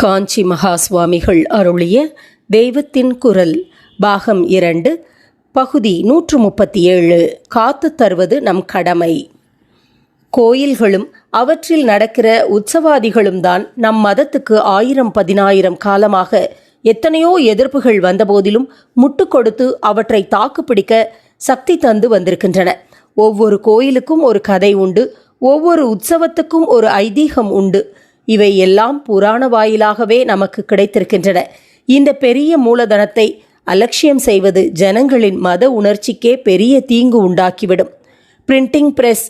காஞ்சி மகா சுவாமிகள் அருளிய தெய்வத்தின் குரல் பாகம் இரண்டு பகுதி நூற்று முப்பத்தி ஏழு காத்து தருவது நம் கடமை. கோயில்களும் அவற்றில் நடக்கிற உற்சவாதிகளும் தான் நம் மதத்துக்கு ஆயிரம் பதினாயிரம் காலமாக எத்தனையோ எதிர்ப்புகள் வந்தபோதிலும் முட்டு கொடுத்து அவற்றை தாக்குப்பிடிக்க சக்தி தந்து வந்திருக்கின்றன. ஒவ்வொரு கோயிலுக்கும் ஒரு கதை உண்டு ஒவ்வொரு உற்சவத்துக்கும் ஒரு ஐதீகம் உண்டு. இவை எல்லாம் புராண வாயிலாகவே நமக்கு கிடைத்திருக்கின்றன. இந்த பெரிய மூலதனத்தை அலட்சியம் செய்வது ஜனங்களின் மத உணர்ச்சிக்கே பெரிய தீங்கு உண்டாக்கிவிடும். பிரிண்டிங் பிரஸ்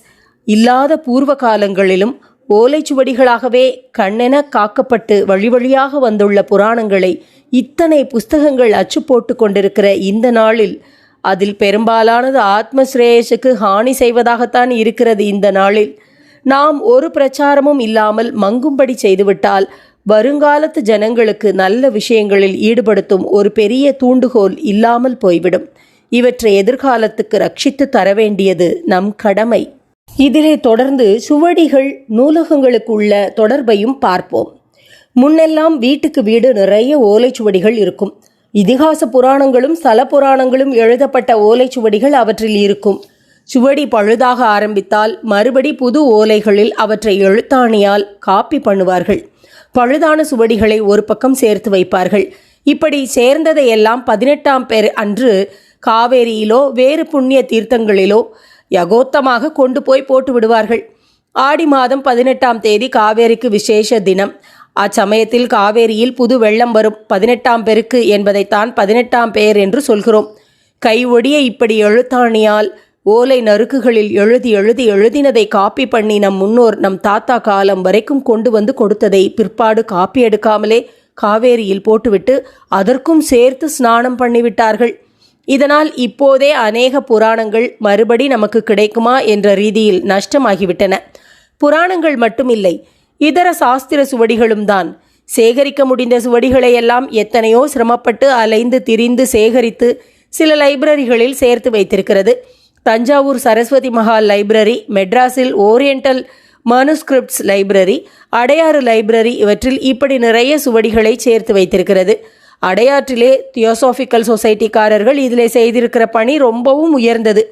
இல்லாத பூர்வ காலங்களிலும் ஓலைச்சுவடிகளாகவே கண்ணென காக்கப்பட்டு வழி வழியாக வந்துள்ள புராணங்களை இத்தனை புஸ்தகங்கள் அச்சு போட்டு கொண்டிருக்கிற இந்த நாளில் அதில் பெரும்பாலானது ஆத்மஸ்ரேயசுக்கு ஹானி செய்வதாகத்தான் இருக்கிறது இந்த நாளில். நாம் ஒரு பிரச்சாரமும் இல்லாமல் மங்கும்படி செய்துவிட்டால் வருங்காலத்து ஜனங்களுக்கு நல்ல விஷயங்களில் ஈடுபடுத்தும் ஒரு பெரிய தூண்டுகோல் இல்லாமல் போய்விடும். இவற்றை எதிர்காலத்துக்கு ரட்சித்து தர வேண்டியது நம் கடமை. இதிலே தொடர்ந்து சுவடிகள் நூலகங்களுக்கு உள்ள தொடர்பையும் பார்ப்போம். முன்னெல்லாம் வீட்டுக்கு வீடு நிறைய ஓலைச்சுவடிகள் இருக்கும். இதிகாச புராணங்களும் ஸ்தல புராணங்களும் எழுதப்பட்ட ஓலைச்சுவடிகள் அவற்றில் இருக்கும். சுவடி பழுதாக ஆரம்பித்தால் மறுபடி புது ஓலைகளில் அவற்றை எழுத்தாணியால் காப்பி பண்ணுவார்கள். பழுதான சுவடிகளை ஒரு பக்கம் சேர்த்து வைப்பார்கள். இப்படி சேர்ந்ததையெல்லாம் பதினெட்டாம் பேர் அன்று காவேரியிலோ வேறு புண்ணிய தீர்த்தங்களிலோ யகோத்தமாக கொண்டு போய் போட்டு விடுவார்கள். ஆடி மாதம் பதினெட்டாம் தேதி காவேரிக்கு விசேஷ தினம். அச்சமயத்தில் காவேரியில் புது வெள்ளம் வரும். பதினெட்டாம் பெருக்கு என்பதைத்தான் பதினெட்டாம் பேர் என்று சொல்கிறோம். கை ஒடிய இப்படி எழுத்தாணியால் ஓலை நறுக்குகளில் எழுதி எழுதி எழுதினதை காப்பி பண்ணி நம் முன்னோர் நம் தாத்தா காலம் வரைக்கும் கொண்டு வந்து கொடுத்ததை பிற்பாடு காப்பி எடுக்காமலே காவேரியில் போட்டுவிட்டு அதற்கும் சேர்த்து ஸ்நானம் பண்ணிவிட்டார்கள். இதனால் இப்போதே அநேக புராணங்கள் மறுபடி நமக்கு கிடைக்குமா என்ற ரீதியில் நஷ்டமாகிவிட்டன. புராணங்கள் மட்டுமில்லை இதர சாஸ்திர சுவடிகளும் தான். சேகரிக்க முடிந்த சுவடிகளை எல்லாம் எத்தனையோ சிரமப்பட்டு அலைந்து திரிந்து சேகரித்து சில லைப்ரரிகளில் சேர்த்து வைத்திருக்கிறது. தஞ்சாவூர் சரஸ்வதி மஹால் லைப்ரரி மெட்ராஸில் oriental manuscripts library Adyar library இவற்றில் இப்படி நிறைய சுவடிகளை சேர்த்து வைத்திருக்கிறது. அடையாற்றிலே தியோசாபிக்கல் சொசைட்டிக்காரர்கள் இதில் செய்திருக்கிற பணி ரொம்பவும் உயர்ந்தது.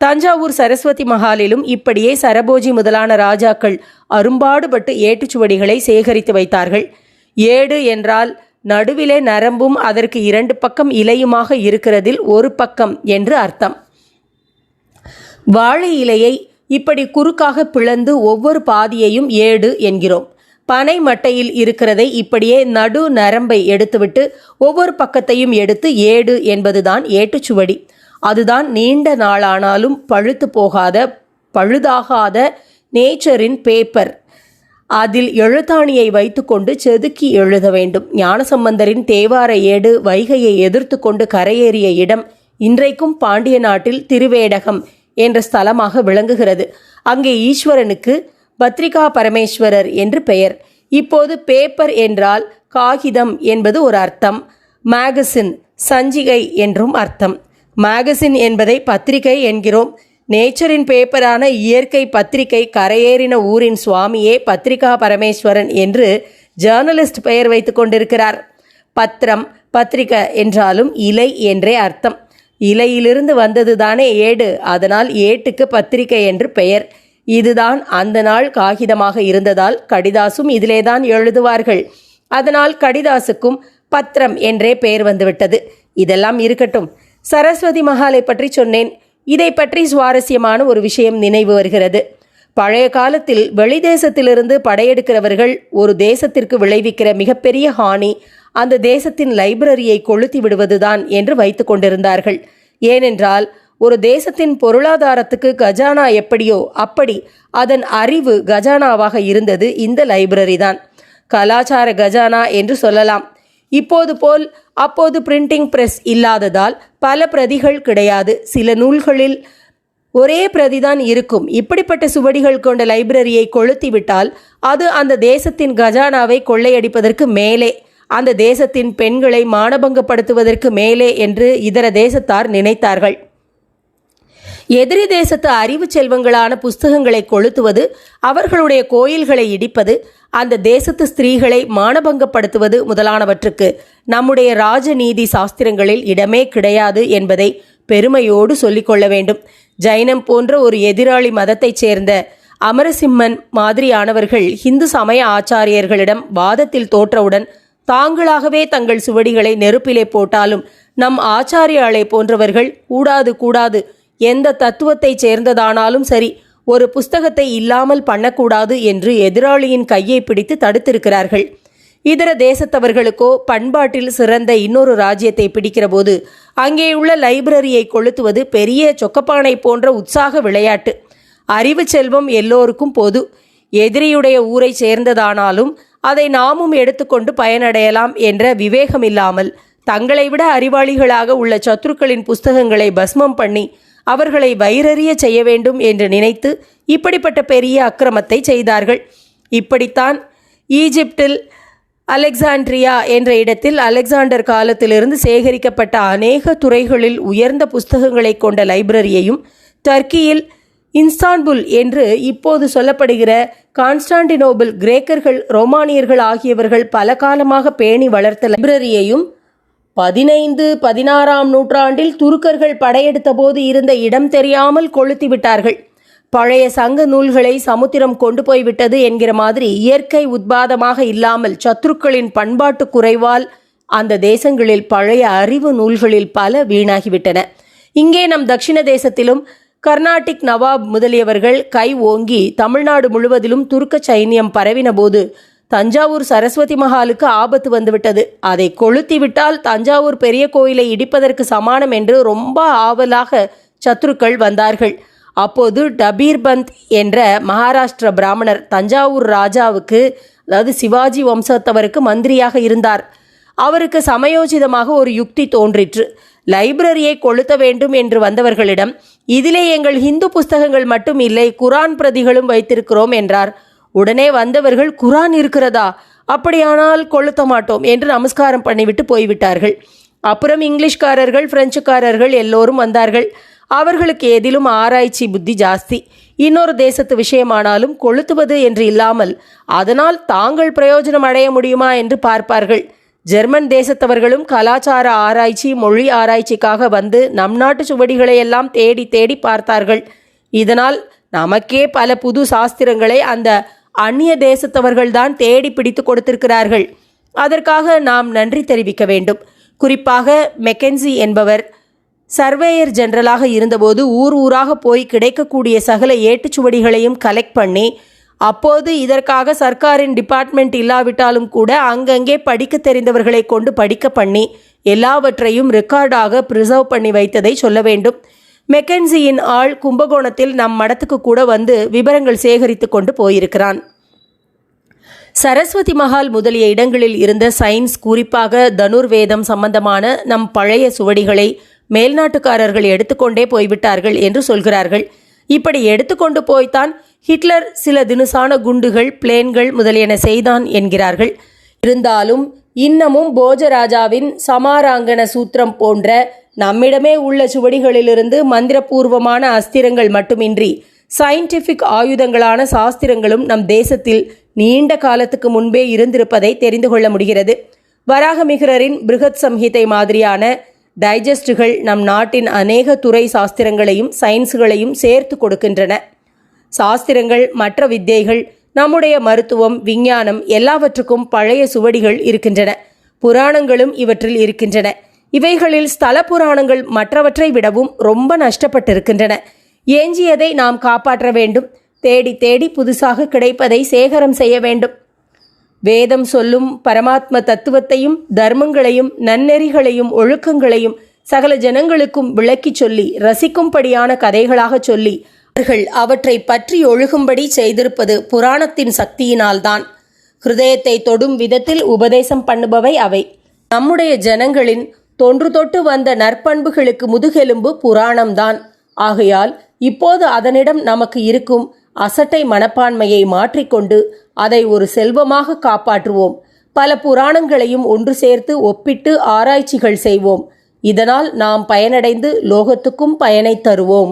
தஞ்சாவூர் சரஸ்வதி மஹாலிலும் இப்படியே சரபோஜி முதலான ராஜாக்கள் அரும்பாடுபட்டு ஏட்டுச்சுவடிகளை சேகரித்து வைத்தார்கள். ஏடு என்றால் நடுவிலே நரம்பும் அதற்கு இரண்டு பக்கம் இலையுமாக இருக்கிறதில் ஒரு பக்கம் என்று அர்த்தம். வாழை இலையை இப்படி குறுக்காக பிளந்து ஒவ்வொரு பாதியையும் ஏடு என்கிறோம். பனை மட்டையில் இருக்கிறதை இப்படியே நடு நரம்பை எடுத்துவிட்டு ஒவ்வொரு பக்கத்தையும் எடுத்து ஏடு என்பதுதான் ஏட்டுச்சுவடி. அதுதான் நீண்ட நாளானாலும் பழுத்து போகாத பழுதாகாத நேச்சரின் பேப்பர் அதில் எழுத்தாணியை வைத்துக்கொண்டு செதுக்கி எழுத வேண்டும். ஞானசம்பந்தரின் தேவார ஏடு வைகையை எதிர்த்து கொண்டு கரையேறிய இடம் இன்றைக்கும் பாண்டிய நாட்டில் திருவேடகம். என்ற ஸ்தலமாக விளங்குகிறது. அங்கே ஈஸ்வரனுக்கு பத்ரிகா பரமேஸ்வரர் என்று பெயர். இப்போது பேப்பர் என்றால் காகிதம் என்பது ஒரு அர்த்தம். மேகசின் சஞ்சிகை என்றும் அர்த்தம். மேகசின் என்பதை பத்திரிகை என்கிறோம். நேச்சரின் பேப்பரான இயற்கை பத்திரிகை கரையேறின ஊரின் சுவாமியே பத்ரிகா பரமேஸ்வரன் என்று ஜேர்னலிஸ்ட் பெயர் வைத்து கொண்டிருக்கிறார். பத்திரம் பத்திரிகை என்றாலும் இலை என்றே அர்த்தம். இலையிலிருந்து வந்தது தானே ஏடு. அதனால் ஏட்டுக்கு பத்திரிகை என்று பெயர். இதுதான் அந்த நாள் காகிதமாக இருந்ததால் கடிதாசும் இதிலேதான் எழுதுவார்கள். அதனால் கடிதாசுக்கும் பத்திரம் என்றே பெயர் வந்துவிட்டது. இதெல்லாம் இருக்கட்டும். சரஸ்வதி மகாலை பற்றி சொன்னேன். இதை பற்றி சுவாரஸ்யமான ஒரு விஷயம் நினைவு வருகிறது. பழைய காலத்தில் வெளிதேசத்திலிருந்து படையெடுக்கிறவர்கள் ஒரு தேசத்திற்கு விளைவிக்கிற மிகப்பெரிய ஹானி அந்த தேசத்தின் லைப்ரரியை கொளுத்தி விடுவதுதான் என்று வைத்து கொண்டிருந்தார்கள். ஏனென்றால் ஒரு தேசத்தின் பொருளாதாரத்துக்கு கஜானா எப்படியோ அப்படி அதன் அறிவு கஜானாவாக இருந்தது இந்த லைப்ரரி தான் கலாச்சார கஜானா என்று சொல்லலாம். இப்போது போல் அப்போது பிரிண்டிங் பிரஸ் இல்லாததால் பல பிரதிகள் கிடையாது. சில நூல்களில் ஒரே பிரதிதான் இருக்கும். இப்படிப்பட்ட சுவடிகள் கொண்ட லைப்ரரியை கொளுத்திவிட்டால் அது அந்த தேசத்தின் கஜானாவை கொள்ளையடிப்பதற்கு மேலே அந்த தேசத்தின் பெண்களை மானபங்கப்படுத்துவதற்கு மேலே என்று இதர தேசத்தார் நினைத்தார்கள். எதிரி தேசத்து அறிவு செல்வங்களான புஸ்தகங்களை கொளுத்துவது அவர்களுடைய கோயில்களை இடிப்பது அந்த தேசத்து ஸ்திரீகளை மானபங்கப்படுத்துவது முதலானவற்றுக்கு நம்முடைய ராஜநீதி சாஸ்திரங்களில் இடமே கிடையாது என்பதை பெருமையோடு சொல்லிக்கொள்ள வேண்டும். ஜைனம் போன்ற ஒரு எதிராளி மதத்தைச் சேர்ந்த அமரசிம்மன் மாதிரியானவர்கள் இந்து சமய ஆச்சாரியர்களிடம் வாதத்தில் தோற்றவுடன் தாங்களாகவே தங்கள் சுவடிகளை நெருப்பிலே போட்டாலும் நம் ஆச்சாரியாளை போன்றவர்கள் கூடாது கூடாது. எந்த தத்துவத்தைச் சேர்ந்ததானாலும் சரி ஒரு புஸ்தகத்தை இல்லாமல் பண்ணக்கூடாது என்று எதிராளியின் கையை பிடித்து தடுத்திருக்கிறார்கள். இதர தேசத்தவர்களுக்கோ பண்பாட்டில் சிறந்த இன்னொரு ராஜ்யத்தை பிடிக்கிறபோது அங்கேயுள்ள லைப்ரரியை கொளுத்துவது பெரிய சொக்கப்பானை போன்ற உற்சாக விளையாட்டு. அறிவு செல்வம் எல்லோருக்கும் பொது. எதிரியுடைய ஊரை சேர்ந்ததானாலும் அதை நாமும் எடுத்துக்கொண்டு பயனடையலாம் என்ற விவேகமில்லாமல் தங்களை விட அறிவாளிகளாக உள்ள சத்துருக்களின் புஸ்தகங்களை பஸ்மம் பண்ணி அவர்களை வயிறறிய செய்ய வேண்டும் என்று நினைத்து இப்படிப்பட்ட பெரிய அக்கிரமத்தை செய்தார்கள். இப்படித்தான் ஈஜிப்டில் அலெக்சாண்ட்ரியா என்ற இடத்தில் அலெக்சாண்டர் காலத்திலிருந்து சேகரிக்கப்பட்ட அநேக துறைகளில் உயர்ந்த புஸ்தகங்களை கொண்ட லைப்ரரியையும் டர்க்கியில் இன்ஸ்தான்புல் என்று இப்போது சொல்லப்படுகிற கான்ஸ்டான்டினோபிள் கிரேக்கர்கள் ரோமானியர்கள் ஆகியவர்கள் பல காலமாக பேணி வளர்த்த லைப்ரரியையும் பதினைந்து பதினாறாம் நூற்றாண்டில் துருக்கர்கள் படையெடுத்த போது இருந்த இடம் தெரியாமல் கொளுத்திவிட்டார்கள் பழைய சங்க நூல்களை சமுத்திரம் கொண்டு போய்விட்டது என்கிற மாதிரி இயற்கை உத்பாதமாக இல்லாமல் சத்ருக்களின் பண்பாட்டு குறைவால் அந்த தேசங்களில் பழைய அறிவு நூல்களில் பல வீணாகிவிட்டன. இங்கே நம் தட்சிண தேசத்திலும் கர்நாடிக் நவாப் முதலியவர்கள் கை ஓங்கி தமிழ்நாடு முழுவதிலும் துருக்க சைன்யம் பரவினபோது தஞ்சாவூர் சரஸ்வதி மகாலுக்கு ஆபத்து வந்துவிட்டது. அதை கொளுத்தி விட்டால் தஞ்சாவூர் பெரிய கோயிலை இடிப்பதற்கு சமானம் என்று ரொம்ப ஆவலாக சத்ருக்கள் வந்தார்கள். அப்போது டபீர்பந்த் என்ற மகாராஷ்டிர பிராமணர் தஞ்சாவூர் ராஜாவுக்கு அதாவது சிவாஜி வம்சத்தவருக்கு மந்திரியாக இருந்தார். அவருக்கு சமயோசிதமாக ஒரு யுக்தி தோன்றிற்று. லைப்ரரியை கொளுத்த வேண்டும் என்று வந்தவர்களிடம் இதிலே எங்கள் ஹிந்து புஸ்தகங்கள் மட்டும் இல்லை குரான் பிரதிகளும் வைத்திருக்கிறோம் என்றார். உடனே வந்தவர்கள் குரான் இருக்கிறதா? அப்படியானால் கொளுத்த மாட்டோம் என்று நமஸ்காரம் பண்ணிவிட்டு போய்விட்டார்கள். அப்புறம் இங்கிலீஷ்காரர்கள் பிரெஞ்சுக்காரர்கள் எல்லோரும் வந்தார்கள். அவர்களுக்கு எதிலும் ஆராய்ச்சி புத்தி ஜாஸ்தி. இன்னொரு தேசத்து விஷயமானாலும் கொளுத்துவது என்று இல்லாமல் அதனால் தாங்கள் பிரயோஜனம் அடைய முடியுமா என்று பார்ப்பார்கள். ஜெர்மன் தேசத்தவர்களும் கலாச்சார ஆராய்ச்சி மொழி ஆராய்ச்சிக்காக வந்து நம் நாட்டு சுவடிகளை எல்லாம் தேடி தேடி பார்த்தார்கள். இதனால் நமக்கே பல புது சாஸ்திரங்களை அந்த அந்நிய தேசத்தவர்கள்தான் தேடி பிடித்து கொடுத்திருக்கிறார்கள். அதற்காக நாம் நன்றி தெரிவிக்க வேண்டும். குறிப்பாக மெக்கென்சி என்பவர் சர்வேயர் ஜெனரலாக இருந்தபோது ஊர் ஊராக போய் கிடைக்கக்கூடிய சகல ஏட்டுச்சுவடிகளையும் கலெக்ட் பண்ணி அப்போது இதற்காக சர்க்காரின் டிபார்ட்மெண்ட் இல்லாவிட்டாலும் கூட அங்கங்கே படிக்க தெரிந்தவர்களை கொண்டு படிக்க பண்ணி எல்லாவற்றையும் ரெக்கார்டாக ப்ரிசர்வ் பண்ணி வைத்ததை சொல்ல வேண்டும். மெக்கன்சியின் ஆள் கும்பகோணத்தில் நம் மடத்துக்கு கூட வந்து விவரங்கள் சேகரித்து கொண்டு போயிருக்கிறான். சரஸ்வதி மஹால் முதலிய இடங்களில் இருந்த சயின்ஸ் குறிப்பாக தனுர்வேதம் சம்பந்தமான நம் பழைய சுவடிகளை மேல்நாட்டுக்காரர்கள் எடுத்துக்கொண்டே போய்விட்டார்கள் என்று சொல்கிறார்கள். இப்படி எடுத்துக்கொண்டு போய்த்தான் ஹிட்லர் சில தினுசான குண்டுகள் பிளேன்கள் முதலியன செய்தான் என்கிறார்கள். இருந்தாலும் இன்னமும் போஜராஜாவின் சமாராங்கன சூத்திரம் போன்ற நம்மிடமே உள்ள சுவடிகளிலிருந்து மந்திரபூர்வமான அஸ்திரங்கள் மட்டுமின்றி சயின்டிஃபிக் ஆயுதங்களான சாஸ்திரங்களும் நம் தேசத்தில் நீண்ட காலத்துக்கு முன்பே இருந்திருப்பதை தெரிந்து கொள்ள முடிகிறது. வராகமிகரின் பிருகத் சம்ஹிதை மாதிரியான டைஜஸ்டுகள் நம் நாட்டின் அநேக துறை சாஸ்திரங்களையும் சயின்ஸுகளையும் சேர்த்து கொடுக்கின்றன. சாஸ்திரங்கள் மற்ற வித்தைகள் நம்முடைய மருத்துவம் விஞ்ஞானம் எல்லாவற்றுக்கும் பழைய சுவடிகள் இருக்கின்றன. புராணங்களும் இவற்றில் இருக்கின்றன. இவைகளில் ஸ்தல புராணங்கள் மற்றவற்றை விடவும் ரொம்ப நஷ்டப்பட்டிருக்கின்றன. ஏஞ்சியதை நாம் காப்பாற்ற வேண்டும். தேடி தேடி புதுசாக கிடைப்பதை சேகரம் செய்ய வேண்டும். வேதம் சொல்லும் பரமாத்ம தத்துவத்தையும் தர்மங்களையும் நன்னெறிகளையும் ஒழுக்கங்களையும் சகல ஜனங்களுக்கும் விளக்கிச் சொல்லி ரசிக்கும்படியான கதைகளாக சொல்லி அவர்கள் அவற்றை பற்றி ஒழுகும்படி செய்திருப்பது புராணத்தின் சக்தியினால்தான். ஹிருதயத்தை தொடும் விதத்தில் உபதேசம் பண்ணுபவை அவை. நம்முடைய ஜனங்களின் தொன்று தொட்டு வந்த நற்பண்புகளுக்கு முதுகெலும்பு புராணம்தான். ஆகையால் இப்போது அதனிடம் நமக்கு இருக்கும் அசட்டை மனப்பான்மையை மாற்றிக்கொண்டு அதை ஒரு செல்வமாக காப்பாற்றுவோம். பல புராணங்களையும் ஒன்று சேர்த்து ஒப்பிட்டு ஆராய்ச்சிகள் செய்வோம். இதனால் நாம் பயனடைந்து லோகத்துக்கும் பயனை தருவோம்.